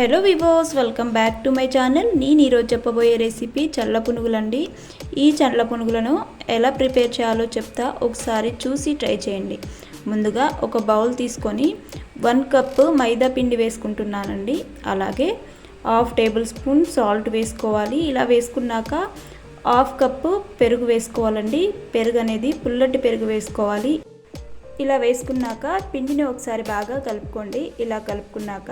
Hello viewers welcome back to my channel. నేను ఈరోజు చెప్పబోయే రెసిపీ చల్ల పునుగులండి. ఈ చల్ల పునుగులను ఎలా ప్రిపేర్ చేయాలో చెప్తా. ఒకసారి చూసి ట్రై చేయండి. ముందుగా ఒక బౌల్ తీసుకొని వన్ కప్ మైదా పిండి వేసుకుంటున్నానండి. అలాగే హాఫ్ టేబుల్ స్పూన్ సాల్ట్ వేసుకోవాలి. ఇలా వేసుకున్నాక హాఫ్ కప్పు పెరుగు వేసుకోవాలండి. పెరుగు అనేది పుల్లటి పెరుగు వేసుకోవాలి. ఇలా వేసుకున్నాక పిండిని ఒకసారి బాగా కలుపుకోండి. ఇలా కలుపుకున్నాక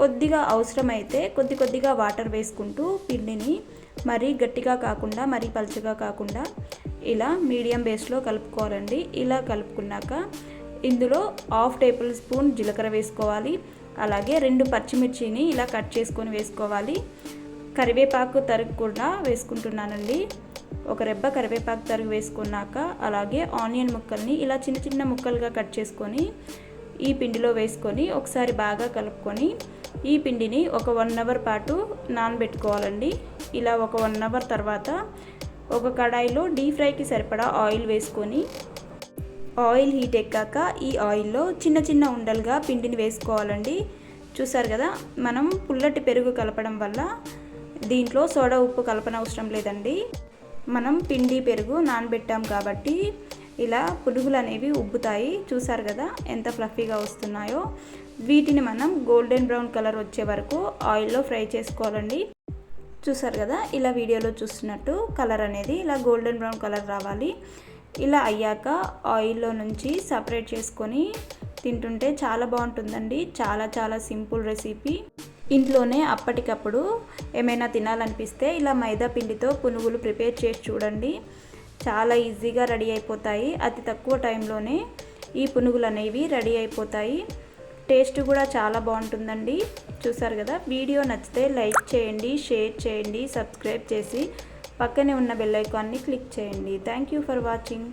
కొద్దిగా అవసరమైతే కొద్ది కొద్దిగా వాటర్ వేసుకుంటూ పిండిని మరీ గట్టిగా కాకుండా మరీ పలుచగా కాకుండా ఇలా మీడియం బేస్లో కలుపుకోవాలండి. ఇలా కలుపుకున్నాక ఇందులో హాఫ్ టేబుల్ స్పూన్ జీలకర్ర వేసుకోవాలి. అలాగే రెండు పచ్చిమిర్చిని ఇలా కట్ చేసుకొని వేసుకోవాలి. కరివేపాకు తరుగు కూడా వేసుకుంటున్నానండి. ఒక రెబ్బ కరివేపాకు తరుగు వేసుకున్నాక అలాగే ఆనియన్ ముక్కల్ని ఇలా చిన్న చిన్న ముక్కలుగా కట్ చేసుకొని ఈ పిండిలో వేసుకొని ఒకసారి బాగా కలుపుకొని ఈ పిండిని ఒక వన్ అవర్ పాటు నానబెట్టుకోవాలండి. ఇలా ఒక వన్ అవర్ తర్వాత ఒక కడాయిలో డీప్ ఫ్రైకి సరిపడా ఆయిల్ వేసుకొని ఆయిల్ హీట్ ఎక్కాక ఈ ఆయిల్లో చిన్న చిన్న ఉండలుగా పిండిని వేసుకోవాలండి. చూసారు కదా మనం పుల్లటి పెరుగు కలపడం వల్ల దీంట్లో సోడా ఉప్పు కలపనవసరం లేదండి. మనం పిండి పెరుగు నానబెట్టాం కాబట్టి ఇలా పునుగులు అనేవి ఉబ్బుతాయి. చూసారు కదా ఎంత ఫ్లఫీగా వస్తున్నాయో. వీటిని మనం గోల్డెన్ బ్రౌన్ కలర్ వచ్చే వరకు ఆయిల్లో ఫ్రై చేసుకోవాలండి. చూసారు కదా ఇలా వీడియోలో చూస్తున్నట్టు కలర్ అనేది ఇలా గోల్డెన్ బ్రౌన్ కలర్ రావాలి. ఇలా అయ్యాక ఆయిల్లో నుంచి సపరేట్ చేసుకొని తింటుంటే చాలా బాగుంటుందండి. చాలా చాలా సింపుల్ రెసిపీ. ఇంట్లోనే అప్పటికప్పుడు ఏమైనా తినాలనిపిస్తే ఇలా మైదా పిండితో పునుగులు ప్రిపేర్ చేసి చూడండి. చాలా ఈజీగా రెడీ అయిపోతాయి. అతి తక్కువ టైంలోనే ఈ పునుగులు అనేవి రెడీ అయిపోతాయి. టేస్ట్ కూడా చాలా బాగుంటుందండి. చూసారు కదా? వీడియో నచ్చితే లైక్ చేయండి షేర్ చేయండి సబ్స్క్రైబ్ చేసి పక్కనే ఉన్న బెల్ ఐకాన్ని క్లిక్ చేయండి. Thank you for watching.